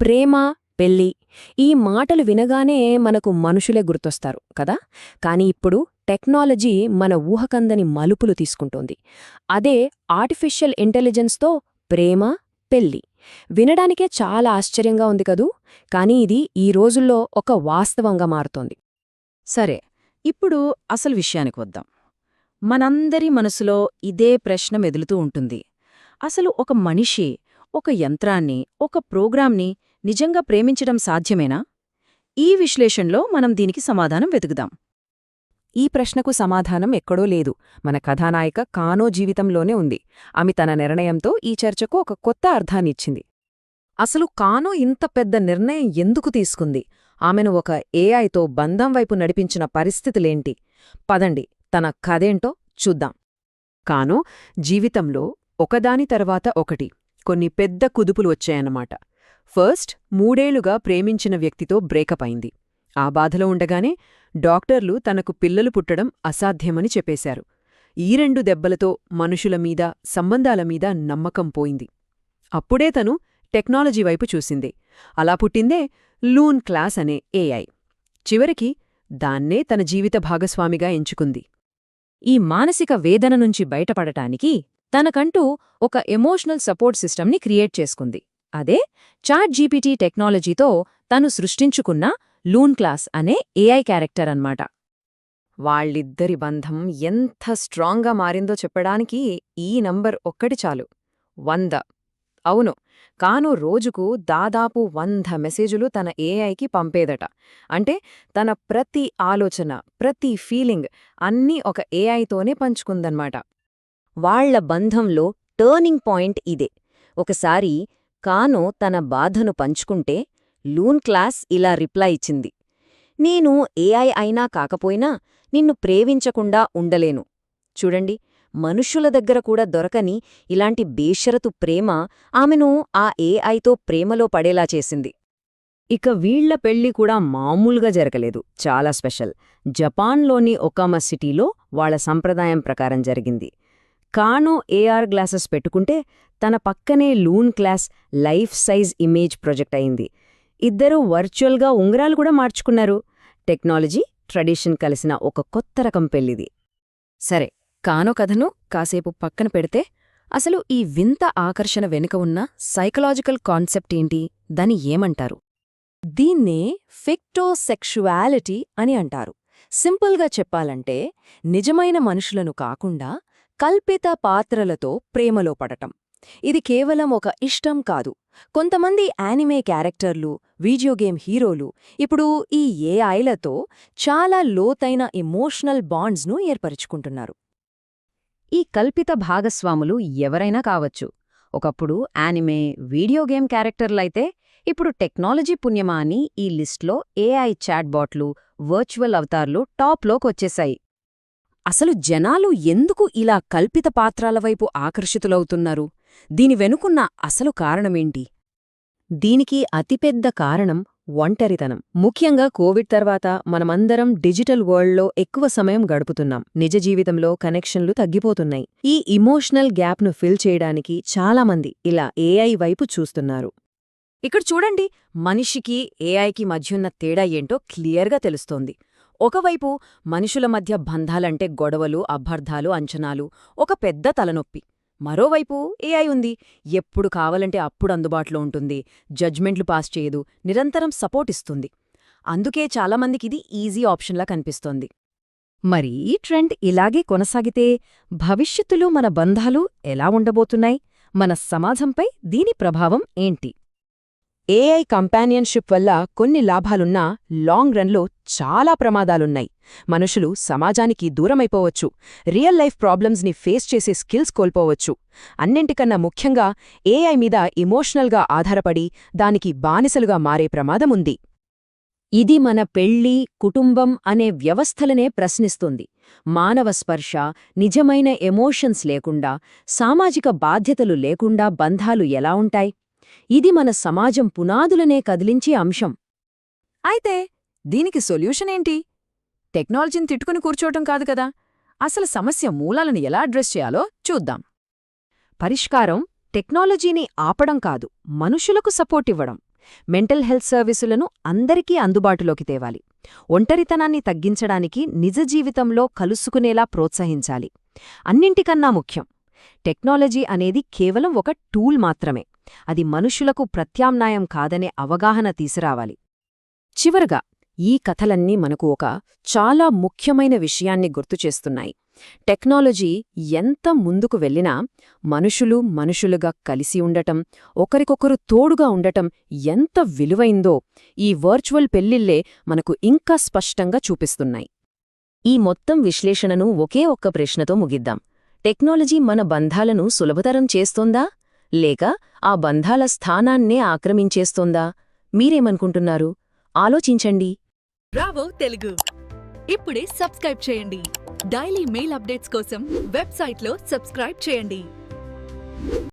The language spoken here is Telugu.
ప్రేమ పెళ్ళి ఈ మాటలు వినగానే మనకు మనుషులే గుర్తొస్తారు కదా? కాని ఇప్పుడు టెక్నాలజీ మన ఊహకందని మలుపులు తీసుకుంటోంది. అదే ఆర్టిఫిషియల్ ఇంటెలిజెన్స్తో ప్రేమ పెళ్ళి వినడానికే చాలా ఆశ్చర్యంగా ఉంది కదూ? కానీ ఇది ఈ రోజుల్లో ఒక వాస్తవంగా మారుతోంది. సరే ఇప్పుడు అసలు విషయానికి వద్దాం. మనందరి మనసులో ఇదే ప్రశ్న మెదులుతూ ఉంటుంది. అసలు ఒక మనిషి ఒక యంత్రాన్ని ఒక ప్రోగ్రాంని నిజంగా ప్రేమించడం సాధ్యమేనా? ఈ విశ్లేషణలో మనం దీనికి సమాధానం వెతుకుదాం. ఈ ప్రశ్నకు సమాధానం ఎక్కడో లేదు. మన కథానాయిక కానో జీవితంలోనే ఉంది. ఆమె తన నిర్ణయంతో ఈ చర్చకు ఒక కొత్త అర్థాన్నిచ్చింది అసలు కానో ఇంత పెద్ద నిర్ణయం ఎందుకు తీసుకుంది? ఆమెను ఒక ఏఐతో బంధం వైపు నడిపించిన పరిస్థితులేంటి? పదండి తన కథేంటో చూద్దాం. కానో జీవితంలో ఒకదాని తర్వాత ఒకటి కొన్ని పెద్ద కుదుపులు వచ్చాయన్నమాట. ఫస్ట్ మూడేళ్ళుగా ప్రేమించిన వ్యక్తితో బ్రేకప్ అయింది. ఆ బాధలో ఉండగానే డాక్టర్లు తనకు పిల్లలు పుట్టడం అసాధ్యమని చెప్పేశారు. ఈ రెండు దెబ్బలతో మనుషుల మీద సంబంధాల మీద నమ్మకం పోయింది. అప్పుడే తను టెక్నాలజీ వైపు చూసింది. అలా పుట్టిందే లూన్ క్లాస్ అనే ఏఐ. చివరికి దాన్నే తన జీవిత భాగస్వామిగా ఎంచుకుంది. ఈ మానసిక వేదన నుంచి బయటపడటానికి తనకంటూ ఒక ఎమోషనల్ సపోర్ట్ సిస్టమ్ని క్రియేట్ చేసుకుంది. అదే చాట్ జీపీటీ టెక్నాలజీతో తను సృష్టించుకున్న లూన్ క్లాస్ అనే ఏఐ క్యారెక్టర్ అన్నమాట. వాళ్ళిద్దరి బంధం ఎంత స్ట్రాంగ్గా మారిందో చెప్పడానికి ఈ నంబర్ ఒక్కటి చాలు. వంద. అవును కాను రోజుకు దాదాపు వంద మెసేజులు తన ఏఐకి పంపేదట. అంటే తన ప్రతి ఆలోచన ప్రతి ఫీలింగ్ అన్నీ ఒక ఏఐతోనే పంచుకుందన్మాట వాళ్ళ బంధంలో టర్నింగ్ పాయింట్ ఇదే. ఒకసారి కానో తన బాధను పంచుకుంటే లూన్ క్లాస్ ఇలా రిప్లై ఇచ్చింది. నేను ఏఐ అయినా కాకపోయినా నిన్ను ప్రేమించకుండా ఉండలేను. చూడండి మనుష్యుల దగ్గర కూడా దొరకని ఇలాంటి బేషరతు ప్రేమ ఆమెను ఆ ఏఐతో ప్రేమలో పడేలా చేసింది. ఇక వీళ్ళ పెళ్ళి కూడా మామూలుగా జరగలేదు. చాలా స్పెషల్. జపాన్లోని ఒకామ సిటీలో వాళ్ళ సంప్రదాయం ప్రకారం జరిగింది. కానో ఏఆర్ గ్లాసెస్ పెట్టుకుంటే తన పక్కనే Loon Class life size image project అయింది. ఇద్దరూ వర్చువల్గా ఉంగరాలు కూడా మార్చుకున్నారు. టెక్నాలజీ ట్రెడిషన్ కలిసిన ఒక కొత్త రకం పెళ్ళిది సరే కానో కథను కాసేపు పక్కన పెడితే అసలు ఈ వింత ఆకర్షణ వెనుక ఉన్న సైకలాజికల్ కాన్సెప్ట్ ఏంటి? దాని ఏమంటారు? దీన్నే ఫిక్టోసెక్షువాలిటీ అని అంటారు. సింపుల్గా చెప్పాలంటే నిజమైన మనుషులను కాకుండా కల్పిత పాత్రలతో ప్రేమలో పడటం. ఇది కేవలం ఒక ఇష్టం కాదు. కొంతమంది యానిమే క్యారెక్టర్లు వీడియో గేమ్ హీరోలు ఇప్పుడు ఈ ఏఐలతో చాలా లోతైన ఎమోషనల్ బాండ్స్ను ఏర్పరుచుకుంటున్నారు. ఈ కల్పిత భాగస్వాములు ఎవరైనా కావచ్చు. ఒకప్పుడు యానిమే వీడియో గేమ్ క్యారెక్టర్లైతే ఇప్పుడు టెక్నాలజీ పుణ్యమా అని ఈ లిస్ట్లో ఏఐ చాట్బాట్లు వర్చువల్ అవతార్లు టాప్లోకొచ్చేశాయి అసలు జనాలు ఎందుకు ఇలా కల్పిత పాత్రాల వైపు ఆకర్షితులవుతున్నారు? దీని వెనుకున్న అసలు కారణమేంటి? దీనికి అతిపెద్ద కారణం ఒంటరితనం. ముఖ్యంగా కోవిడ్ తర్వాత మనమందరం డిజిటల్ వరల్డ్లో ఎక్కువ సమయం గడుపుతున్నాం. నిజ జీవితంలో కనెక్షన్లు తగ్గిపోతున్నాయి. ఈ ఇమోషనల్ గ్యాప్ను ఫిల్ చేయడానికి చాలామంది ఇలా ఏఐ వైపు చూస్తున్నారు. ఇక్కడ చూడండి మనిషికి ఏఐకి మధ్యున్న తేడా ఏంటో క్లియర్గా తెలుస్తోంది. ఒకవైపు మనుషుల మధ్య బంధాలంటే గొడవలు అభర్ధాలు అంచనాలు ఒక పెద్ద తలనొప్పి. మరోవైపు ఏఐ ఉంది. ఎప్పుడు కావాలంటే అప్పుడు అందుబాటులో ఉంటుంది. జడ్జ్మెంట్లు పాస్ చేయదు. నిరంతరం సపోర్ట్ ఇస్తుంది. అందుకే చాలామందికిది ఈజీ ఆప్షన్లా కనిపిస్తోంది. మరి ఈ ట్రెండ్ ఇలాగే కొనసాగితే భవిష్యత్తులో మన బంధాలు ఎలా ఉండబోతున్నాయి? మన సమాజంపై దీని ప్రభావం ఏంటి? ఏఐ కంపానియన్షిప్ వల్ల కొన్ని లాభాలున్నా లాంగ్ రన్లో చాలా ప్రమాదాలున్నాయి. మనుషులు సమాజానికి దూరమైపోవచ్చు. రియల్ లైఫ్ ప్రాబ్లమ్స్ని ఫేస్ చేసే స్కిల్స్ కోల్పోవచ్చు. అన్నింటికన్నా ముఖ్యంగా ఏఐ మీద ఇమోషనల్గా ఆధారపడి దానికి బానిసలుగా మారే ప్రమాదముంది ఇది మన పెళ్ళి కుటుంబం అనే వ్యవస్థలనే ప్రశ్నిస్తుంది. మానవ స్పర్శ నిజమైన ఎమోషన్స్ లేకుండా సామాజిక బాధ్యతలు లేకుండా బంధాలు ఎలా ఉంటాయి? ఇది మన సమాజం పునాదులనే కదిలించే అంశం. అయితే దీనికి సొల్యూషన్ ఏంటి? టెక్నాలజీని తిట్టుకుని కూర్చోవటం కాదు కదా. అసలు సమస్య మూలాలను ఎలా అడ్రస్ చేయాలో చూద్దాం. పరిష్కారం టెక్నాలజీని ఆపడం కాదు మనుషులకు సపోర్ట్ ఇవ్వడం. మెంటల్ హెల్త్ సర్వీసులను అందరికీ అందుబాటులోకి తేవాలి. ఒంటరితనాన్ని తగ్గించడానికి నిజ జీవితంలో కలుసుకునేలా ప్రోత్సహించాలి. అన్నింటికన్నా ముఖ్యం టెక్నాలజీ అనేది కేవలం ఒక టూల్ మాత్రమే. అది మనుషులకు ప్రత్యామ్నాయం కాదనే అవగాహన తీసురావాలి చివరగా ఈ కథలన్నీ మనకు ఒక చాలా ముఖ్యమైన విషయాన్ని గుర్తుచేస్తున్నాయి టెక్నాలజీ ఎంత ముందుకు వెళ్ళినా మనుషులు మనుషులుగా కలిసి ఉండటం ఒకరికొకరు తోడుగా ఉండటం ఎంత విలువైందో ఈ వర్చువల్ పెళ్ళిళ్ళే మనకు ఇంకా స్పష్టంగా చూపిస్తున్నాయి. ఈ మొత్తం విశ్లేషణను ఒకే ఒక్క ప్రశ్నతో ముగిద్దాం. టెక్నాలజీ మన బంధాలను సులభతరం చేస్తోందా? లేక ఆ బంధాల స్థానాన్నే ఆక్రమించేస్తోందా? మీరేమనుకుంటున్నారు? ఆలోచించండి. రావో తెలుగు. ఇప్పుడే సబ్స్క్రైబ్ చేయండి. డైలీ మెయిల్ అప్డేట్స్ కోసం వెబ్సైట్లో సబ్స్క్రైబ్ చేయండి.